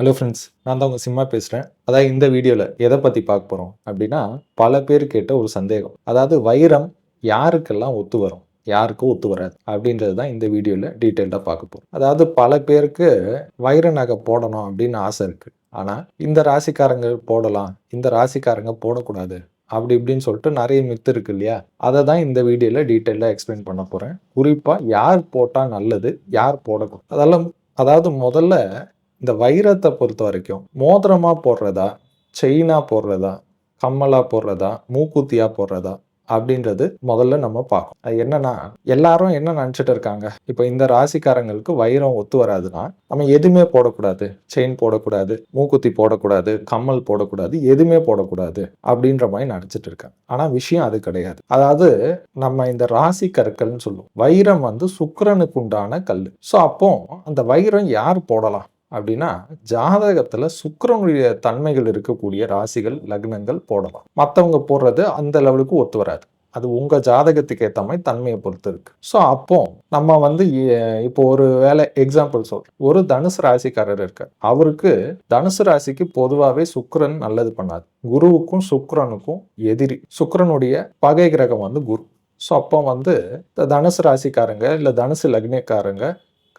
Hello friends நான் தான் உங்கள் சிம்மா பேசுகிறேன் அதாவது இந்த வீடியோவில் எதை பற்றி பார்க்க போகிறோம் அப்படின்னா பல பேர் கேட்ட ஒரு சந்தேகம். அதாவது வைரம் யாருக்கெல்லாம் ஒத்து வரும்? யாருக்கும் ஒத்து வராது. அப்படின்றது தான் இந்த வீடியோவில் டீட்டெயில்டாக பார்க்க போகிறோம் அதாவது பல பேருக்கு வைர நகை போடணும் அப்படின்னு ஆசை இருக்குது ஆனால் இந்த ராசிக்காரங்க போடலாம் இந்த ராசிக்காரங்க போடக்கூடாது அப்படி இப்படின்னு சொல்லிட்டு நிறைய மித்து இருக்கு இல்லையா? அதை தான் இந்த வீடியோவில் டீட்டெயிலாக எக்ஸ்பிளைன் பண்ண போகிறேன் குறிப்பாக யார் போட்டால் நல்லது யார் போடக்கூடாது. அதெல்லாம் அதாவது முதல்ல இந்த வைரத்தை பொறுத்த வரைக்கும் மோதிரமாக போடுறதா செயினாக போடுறதா கம்மலாக போடுறதா மூக்குத்தியாக போடுறதா அப்படின்றது முதல்ல நம்ம பார்க்கணும். அது என்னன்னா எல்லாரும் என்ன நினச்சிட்டு இருக்காங்க? இப்போ இந்த ராசிக்காரங்களுக்கு வைரம் ஒத்து வராதுன்னா நம்ம எதுவுமே போடக்கூடாது. செயின் போடக்கூடாது மூக்குத்தி போடக்கூடாது கம்மல் போடக்கூடாது எதுவுமே போடக்கூடாது அப்படின்ற மாதிரி நினச்சிட்டு இருக்காங்க. ஆனால் விஷயம் அது கிடையாது. அதாவது நம்ம இந்த ராசி கற்கள்னு சொல்லுவோம். வைரம் வந்து சுக்கிரனுக்கு உண்டான கல் ஸோ அப்போ அந்த வைரம் யார் போடலாம்? அப்படின்னா ஜாதகத்தில் சுக்கரனுடைய தன்மைகள் இருக்கக்கூடிய ராசிகள் லக்னங்கள் போடலாம். மற்றவங்க போடுறது அந்த லெவலுக்கு ஒத்து வராது. அது உங்கள் ஜாதகத்துக்கு ஏற்ற மாதிரி தன்மையை பொறுத்து இருக்கு. ஸோ அப்போ நம்ம வந்து இப்போ ஒரு வேலை எக்ஸாம்பிள் சொல்றோம் ஒரு தனுசு ராசிக்காரர் இருக்கார். அவருக்கு தனுசு ராசிக்கு பொதுவாகவே சுக்கரன் நல்லது பண்ணாது. குருவுக்கும் சுக்கரனுக்கும் எதிரி. சுக்கரனுடைய பகை கிரகம் வந்து குரு. ஸோ அப்போ வந்து இந்த தனுசு ராசிக்காரங்க இல்லை தனுசு லக்னக்காரங்க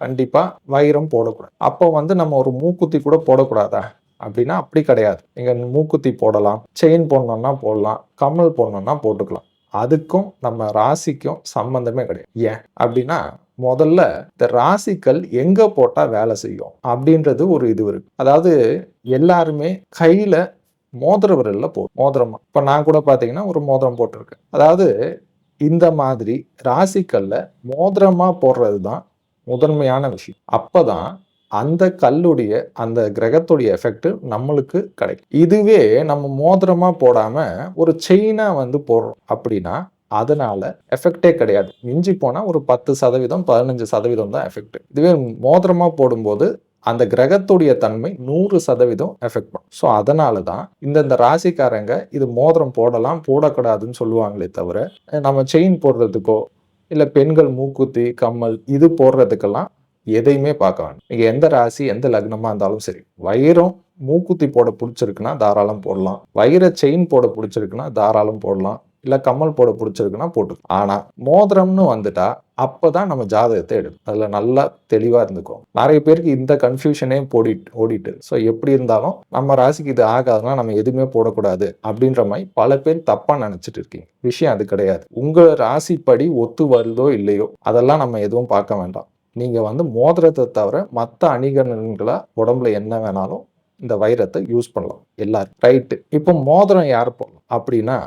கண்டிப்பாக வைரம் போடக்கூடாது. அப்போ வந்து நம்ம ஒரு மூக்குத்தி கூட போடக்கூடாதா? அப்படின்னா அப்படி கிடையாது. நீங்கள் மூக்குத்தி போடலாம் செயின் போடணும்னா போடலாம் கம்மல் போடணும்னா போட்டுக்கலாம். அதுக்கும் நம்ம ராசிக்கும் சம்பந்தமே கிடையாது. ஏன் அப்படின்னா முதல்ல இந்த ராசிக்கல் எங்க போட்டா வேலை செய்யும்? அப்படின்றது ஒரு இது இருக்கு. அதாவது எல்லாருமே கையில மோதிர விரல்ல போ மோதிரமா. இப்ப நான் கூட பாத்தீங்கன்னா ஒரு மோதிரம் போட்டிருக்கேன். அதாவது இந்த மாதிரி ராசிக்கல்ல மோதிரமா போடுறது தான் முதன்மையான விஷயம். அப்பதான் அந்த கல்லுடைய அந்த கிரகத்துடைய எஃபெக்ட் நம்மளுக்கு கிடைக்கும். இதுவே நம்ம மோதிரமாக போடாமல் ஒரு செயினாக வந்து போடுறோம் அப்படின்னா அதனால எஃபெக்டே கிடையாது. மிஞ்சி போனால் ஒரு பத்து சதவீதம் பதினஞ்சு சதவீதம் தான் எஃபெக்ட் இதுவே மோதிரமாக போடும்போது அந்த கிரகத்துடைய தன்மை நூறு சதவீதம் எஃபெக்ட் பண்ணும். ஸோ அதனால தான் இந்தந்த ராசிக்காரங்க இது மோதிரம் போடலாம் போடக்கூடாதுன்னு சொல்லுவாங்களே தவிர நம்ம செயின் போடுறதுக்கோ இல்லை பெண்கள் மூக்குத்தி கம்மல் இது போடுறதுக்கெல்லாம் எதையுமே பார்க்க வேண்டாம் நீங்கள் எந்த ராசி எந்த லக்னமாக இருந்தாலும் சரி வயிறும் மூக்குத்தி போட பிடிச்சிருக்குன்னா தாராளம் போடலாம். வயிறை செயின் போட பிடிச்சிருக்குன்னா தாராளம் போடலாம். இல்லை கம்மல் போட பிடிச்சிருக்குன்னா போட்டுக்கலாம் ஆனால் மோதிரம்னு வந்துட்டா அப்பதான் நம்ம ஜாதகத்தை எடுக்கும் அதில் நல்லா தெளிவாக இருந்துக்கும் நிறைய பேருக்கு இந்த கன்ஃபியூஷனே போடிட்டு ஓடிட்டு. ஸோ எப்படி இருந்தாலும் நம்ம ராசிக்கு இது ஆகாதுன்னா நம்ம எதுவுமே போடக்கூடாது அப்படின்ற மாதிரி பல பேர் தப்பாக நினச்சிட்டு இருக்கீங்க. விஷயம் அது கிடையாது. உங்கள் ராசிப்படி ஒத்து வருதோ இல்லையோ அதெல்லாம் நம்ம எதுவும் பார்க்க வேண்டாம். நீங்கள் வந்து மோதிரத்தை தவிர மற்ற அணிகலன்களா உடம்புல என்ன வேணாலும் இந்த வைரத்தை யூஸ் பண்ணலாம் எல்லாரும். ரைட்டு இப்போ மோதிரம் யார் போடலாம் அப்படின்னா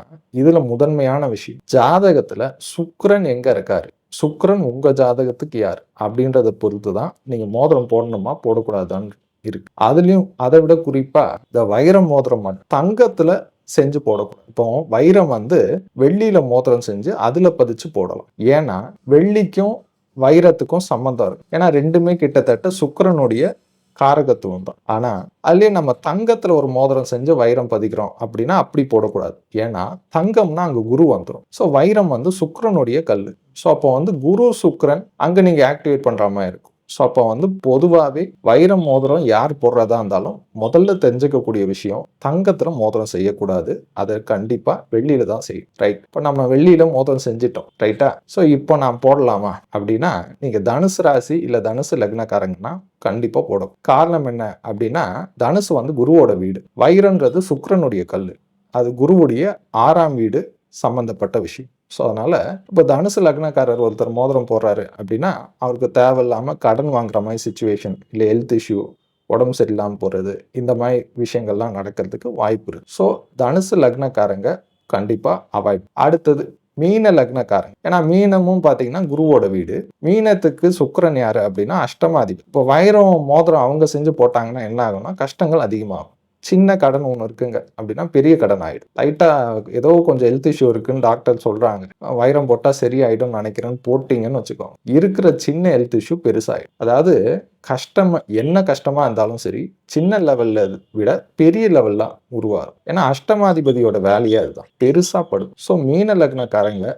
இதுல முதன்மையான விஷயம் ஜாதகத்துல சுக்கரன் எங்க இருக்காரு? சுக்கரன் உங்க ஜாதகத்துக்கு யார்? அப்படின்றத பொறுத்து தான் நீங்க மோதிரம் போடணுமா போடக்கூடாதான்னு இருக்கு. அதுலயும் அதை விட குறிப்பா இந்த வைரம் மோதிரம் தங்கத்தில் தங்கத்துல செஞ்சு போடக்கூடாது. இப்போ வைரம் வந்து வெள்ளியில மோதிரம் செஞ்சு அதுல பதிச்சு போடலாம். ஏன்னா வெள்ளிக்கும் வைரத்துக்கும் சம்மந்தம் இருக்கு. ஏன்னா ரெண்டுமே கிட்டத்தட்ட சுக்கரனுடைய காரகத்துவம் தான் ஆனால் அதுலேயே நம்ம தங்கத்தில் ஒரு மோதிரம் செஞ்சு வைரம் பதிக்கிறோம் அப்படின்னா அப்படி போடக்கூடாது. ஏன்னா தங்கம்னா அங்கே குரு வந்துடும் ஸோ வைரம் வந்து சுக்கரனுடைய கல் ஸோ அப்போ வந்து குரு சுக்கரன் அங்கே நீங்கள் ஆக்டிவேட் பண்ணுற மாதிரி இருக்கும். ஸோ அப்போ வந்து பொதுவாகவே வைரம் மோதிரம் யார் போடுறதா இருந்தாலும் முதல்ல தெரிஞ்சுக்கக்கூடிய விஷயம் தங்கத்தில் மோதிரம் செய்யக்கூடாது. அதை கண்டிப்பாக வெள்ளியில் தான் செய்யும். ரைட் இப்போ நம்ம வெள்ளியில் மோதிரம் செஞ்சிட்டோம். ரைட்டா ஸோ இப்போ நான் போடலாமா? அப்படின்னா நீங்கள் தனுசு ராசி இல்லை தனுசு லக்னக்காரங்கன்னா கண்டிப்பாக போடும் காரணம் என்ன அப்படின்னா தனுசு வந்து குருவோட வீடு. வைரன்றது சுக்கரனுடைய கல் அது குருவுடைய ஆறாம் வீடு சம்பந்தப்பட்ட விஷயம். ஸோ அதனால் இப்போ தனுசு லக்னக்காரர் ஒருத்தர் மோதிரம் போடுறாரு அப்படின்னா அவருக்கு தேவையில்லாமல் கடன் வாங்குற மாதிரி சுச்சுவேஷன் இல்லை ஹெல்த் இஷ்யூ உடம்பு சரியில்லாமல் போகிறது இந்த மாதிரி விஷயங்கள்லாம் நடக்கிறதுக்கு வாய்ப்பு இருக்கு. ஸோ தனுசு லக்னக்காரங்க கண்டிப்பாக அவாய்ட் அடுத்தது மீன லக்னக்காரங்க. ஏன்னா மீனமும் பார்த்தீங்கன்னா குருவோட வீடு. மீனத்துக்கு சுக்கரன் யார் அப்படின்னா அஷ்டமாதிபதி. இப்போ வைரம் மோதிரம் அவங்க செஞ்சு போட்டாங்கன்னா என்ன ஆகும்னா கஷ்டங்கள் அதிகமாகும். சின்ன கடன் ஒன்று இருக்குங்க. அப்படின்னா பெரிய கடன் ஆகிடும் லைட்டாக ஏதோ கொஞ்சம் ஹெல்த் இஷ்யூ இருக்குன்னு டாக்டர் சொல்கிறாங்க வைரம் போட்டால் சரியாயிடும் நினைக்கிறேன்னு போட்டிங்கன்னு வச்சுக்கோங்க. இருக்கிற சின்ன ஹெல்த் இஷ்யூ பெருசாகிடும் அதாவது கஷ்டம் என்ன கஷ்டமாக இருந்தாலும் சரி சின்ன லெவலில் விட பெரிய லெவலில் உருவாகும். ஏன்னா அஷ்டமாதிபதியோட வேலையே அதுதான். பெருசாக படும். ஸோ மீன லக்னக்காரங்க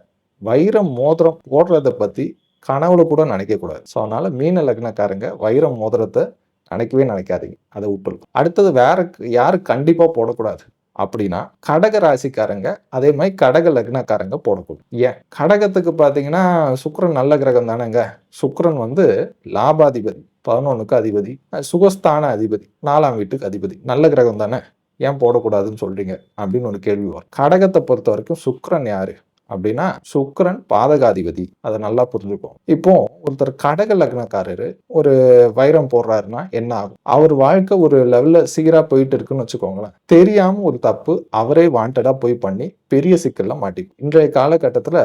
வைரம் மோதிரம் போடுறத பற்றி கனவுல கூட நினைக்கக்கூடாது. ஸோ அதனால் மீன லக்னக்காரங்க வைரம் மோதிரத்தை நினைக்கவே நினைக்காதீங்க. அதை விட்டுருக்கும் அடுத்தது வேற யாரும் கண்டிப்பாக போடக்கூடாது. அப்படின்னா கடக ராசிக்காரங்க அதே மாதிரி கடக லக்னக்காரங்க போடக்கூடும் ஏன்? கடகத்துக்கு பார்த்தீங்கன்னா சுக்கரன் நல்ல கிரகம் தானேங்க. சுக்கரன் வந்து லாபாதிபதி பதினொன்றுக்கு அதிபதி சுகஸ்தான அதிபதி நாலாம் வீட்டுக்கு அதிபதி நல்ல கிரகம் தானே. ஏன் போடக்கூடாதுன்னு சொல்றீங்க? அப்படின்னு ஒரு கேள்வி வரும். கடகத்தை பொறுத்த வரைக்கும் சுக்கரன் யாரு? அப்படின்னா சுக்கரன் பாதகாதிபதி. அதை நல்லா புரிஞ்சுக்கும் இப்போ ஒருத்தர் கடக லக்னக்காரரு ஒரு வைரம் போடுறாருன்னா என்ன ஆகும்? அவர் வாழ்க்கை ஒரு லெவல்ல சீரா போயிட்டு இருக்குன்னு வச்சுக்கோங்களேன். தெரியாம ஒரு தப்பு அவரே வாண்டடா போய் பண்ணி பெரிய சிக்கல்ல மாட்டிக்கும். இன்றைய காலகட்டத்துல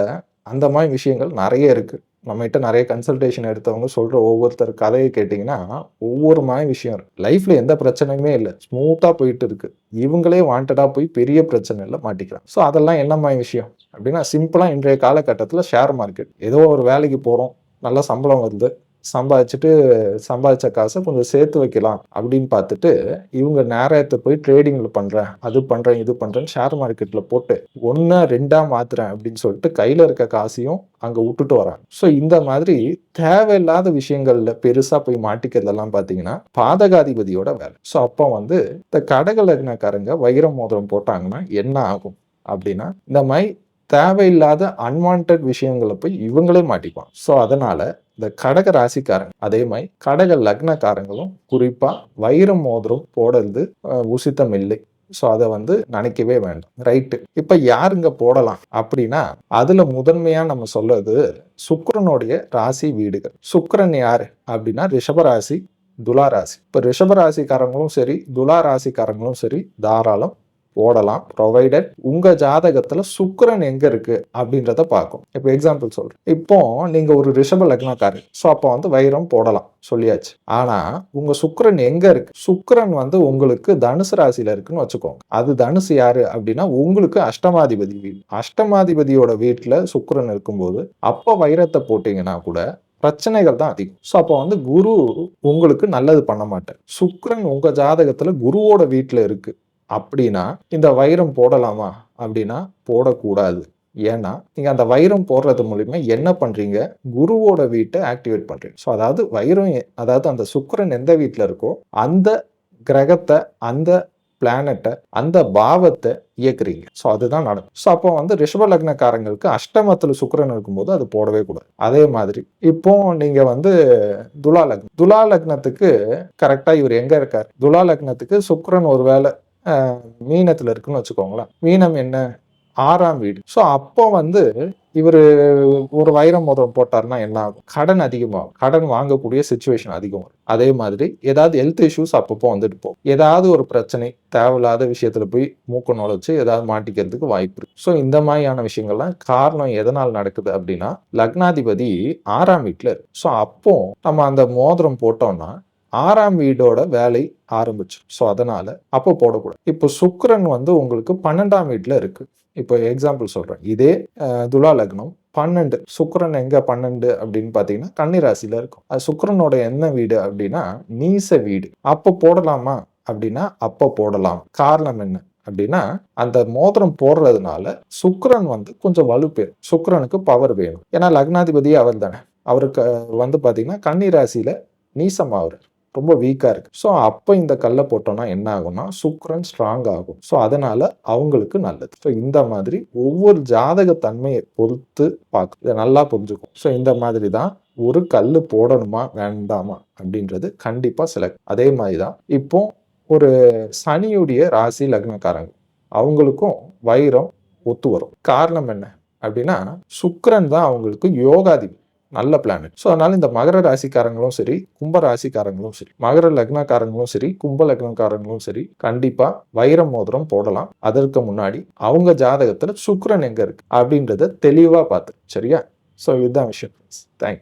அந்த மாதிரி விஷயங்கள் நிறைய இருக்கு. நம்மகிட்ட நிறைய கன்சல்டேஷன் எடுத்தவங்க சொல்கிற ஒவ்வொருத்தர் கதையை கேட்டிங்கன்னா ஒவ்வொரு மாதிரி விஷயம் இருக்கு. லைஃப்பில் எந்த பிரச்சனையுமே இல்லை. ஸ்மூத்தாக போயிட்டு இருக்கு. இவங்களே வாண்டடாக போய் பெரிய பிரச்சனையில் மாட்டிக்கிறாங்க. ஸோ அதெல்லாம் என்ன மாதிரி விஷயம்? அப்படின்னா சிம்பிளாக இன்றைய காலகட்டத்தில் ஷேர் மார்க்கெட் ஏதோ ஒரு வேலைக்கு போகிறோம் நல்ல சம்பளம் வருது. சம்பாதிச்சுட்டு சம்பாதிச்ச காசை கொஞ்சம் சேர்த்து வைக்கலாம் அப்படின்னு பார்த்துட்டு இவங்க நேரத்தை போய் ட்ரேடிங்கில் பண்ணுறேன் அது பண்ணுறேன் இது பண்ணுறேன்னு ஷேர் மார்க்கெட்டில் போட்டு ஒன்றா ரெண்டாக மாற்றுறேன் அப்படின்னு சொல்லிட்டு கையில் இருக்க காசையும் அங்கே விட்டுட்டு வராங்க. ஸோ இந்த மாதிரி தேவையில்லாத விஷயங்களில் பெருசாக போய் மாட்டிக்கிறதெல்லாம் பார்த்தீங்கன்னா பாதகாதிபதியோட வேலை. ஸோ அப்போ வந்து இந்த கடைகள் லக்னக்காரங்க வைர மோதிரம் போட்டாங்கன்னா என்ன ஆகும்? அப்படின்னா இந்த மாதிரி தேவையில்லாத அன்வான்ட் விஷயங்களை போய் இவங்களே மாட்டிப்பான் ஸோ அதனால இந்த கடக ராசிக்காரங்க அதே மாதிரி கடக லக்னக்காரங்களும் குறிப்பாக வைரம் மோதிரம் போடுறது உசித்தம் இல்லை. ஸோ அதை வந்து நினைக்கவே வேண்டாம். ரைட்டு இப்போ யாருங்க போடலாம் அப்படின்னா அதில் முதன்மையாக நம்ம சொல்றது சுக்கரனுடைய ராசி வீடுகள். சுக்கரன் யார் அப்படின்னா ரிஷபராசி துலா ராசி. இப்போ ரிஷபராசிக்காரங்களும் சரி துலா ராசிக்காரங்களும் சரி தாராளம் போடலாம் ப்ரொவைடட் உங்கள் ஜாதகத்தில் சுக்கரன் எங்கே இருக்குது அப்படின்றத பார்க்கும். இப்போ எக்ஸாம்பிள் சொல்கிறேன் இப்போ நீங்கள் ஒரு ரிஷப லக்னக்காரர். ஸோ அப்போ வந்து வைரம் போடலாம் சொல்லியாச்சு. ஆனால் உங்கள் சுக்கரன் எங்கே இருக்கு? சுக்கரன் வந்து உங்களுக்கு தனுசு ராசியில் இருக்குன்னு வச்சுக்கோங்க. அது தனுசு யாரு அப்படின்னா உங்களுக்கு அஷ்டமாதிபதி வீடு. அஷ்டமாதிபதியோட வீட்டில் சுக்கரன் இருக்கும்போது அப்போ வைரத்தை போட்டிங்கன்னா கூட பிரச்சனைகள் தான் அதிகம். ஸோ அப்போ வந்து குரு உங்களுக்கு நல்லது பண்ண மாட்டார். சுக்கரன் உங்கள் ஜாதகத்தில் குருவோட வீட்டில் இருக்குது அப்படின்னா இந்த வைரம் போடலாமா? அப்படின்னா போடக்கூடாது. ஏன்னா நீங்கள் அந்த வைரம் போடுறது மூலிமா என்ன பண்ணுறீங்க குருவோட வீட்டை ஆக்டிவேட் பண்ணுறீங்க ஸோ அதாவது வைரம் அதாவது அந்த சுக்கரன் எந்த வீட்டில் இருக்கோ அந்த கிரகத்தை அந்த பிளானட்டை அந்த பாவத்தை இயக்குறீங்க. ஸோ அதுதான் நடக்கும். ஸோ அப்போ வந்து ரிஷப லக்னக்காரங்களுக்கு அஷ்டமத்தில் சுக்கரன் இருக்கும்போது அது போடவே கூடாது. அதே மாதிரி இப்போ நீங்கள் வந்து துலா லக்னம் துலா லக்னத்துக்கு கரெக்டாக இவர் எங்கே இருக்கார்? துலா லக்னத்துக்கு சுக்கரன் ஒரு வேலை மீனத்தில் இருக்குன்னு வச்சுக்கோங்களேன். மீனம் என்ன? ஆறாம் வீடு. ஸோ அப்போ வந்து இவர் ஒரு வைரம் மோதிரம் போட்டார்னா என்ன ஆகும்? கடன் அதிகமாகும். கடன் வாங்கக்கூடிய சுச்சுவேஷன் அதிகம் வரும். அதே மாதிரி ஏதாவது ஹெல்த் இஷ்யூஸ் அப்பப்போ வந்துட்டு போகும். ஏதாவது ஒரு பிரச்சனை தேவையில்லாத விஷயத்துல போய் மூக்க நுழைச்சு ஏதாவது மாட்டிக்கிறதுக்கு வாய்ப்பு இருக்கு. ஸோ இந்த மாதிரியான விஷயங்கள்லாம் காரணம் எதனால் நடக்குது அப்படின்னா லக்னாதிபதி ஆறாம் வீட்டில் இருக்கு ஸோ அப்போ நம்ம அந்த மோதிரம் போட்டோம்னா ஆறாம் வீடோட வேலை ஆரம்பிச்சு ஸோ அதனால அப்போ போடக்கூடாது. இப்போ சுக்கரன் வந்து உங்களுக்கு பன்னெண்டாம் வீட்டில் இருக்கு. இப்போ எக்ஸாம்பிள் சொல்றேன். இதே துலா லக்னம் பன்னெண்டு. சுக்கரன் எங்க பன்னெண்டு அப்படின்னு பாத்தீங்கன்னா கன்னிராசியில இருக்கும். அது சுக்கரனோட என்ன வீடு அப்படின்னா நீச வீடு. அப்போ போடலாமா அப்படின்னா அப்போ போடலாம். காரணம் என்ன அப்படின்னா அந்த மோதிரம் போடுறதுனால சுக்கரன் வந்து கொஞ்சம் வலுப்பேரும் சுக்கரனுக்கு பவர் வேணும். ஏன்னா லக்னாதிபதி அவர் தானே அவருக்கு வந்து பாத்தீங்கன்னா கன்னிராசியில நீசமாகிறார் ரொம்ப வீக்காக இருக்குது ஸோ அப்போ இந்த கல்லை போட்டோம்னா என்ன ஆகும்னா சுக்ரன் ஸ்ட்ராங் ஆகும். ஸோ அதனால் அவங்களுக்கு நல்லது. ஸோ இந்த மாதிரி ஒவ்வொரு ஜாதக தன்மையை பொறுத்து பார்க்கும் இதை நல்லா புரிஞ்சுக்கும். ஸோ இந்த மாதிரி தான் ஒரு கல் போடணுமா வேண்டாமா அப்படின்றது கண்டிப்பாக செலக்ட் அதே மாதிரி தான் இப்போ ஒரு சனியுடைய ராசி லக்னக்காரங்க அவங்களுக்கும் வைரம் ஒத்து வரும். காரணம் என்ன அப்படின்னா சுக்கரன் தான் அவங்களுக்கு யோகாதிபதி. நல்ல பிளானட் ஸோ அதனால இந்த மகர ராசிக்காரங்களும் சரி கும்ப ராசிக்காரங்களும் சரி மகர லக்னக்காரங்களும் சரி கும்ப லக்னக்காரங்களும் சரி கண்டிப்பா வைரம் மோதிரம் போடலாம். அதற்கு முன்னாடி அவங்க ஜாதகத்துல சுக்கரன் எங்க இருக்கு அப்படின்றத தெளிவா பார்த்து சரியா? ஸோ இதுதான் விஷயம். தேங்க்யூ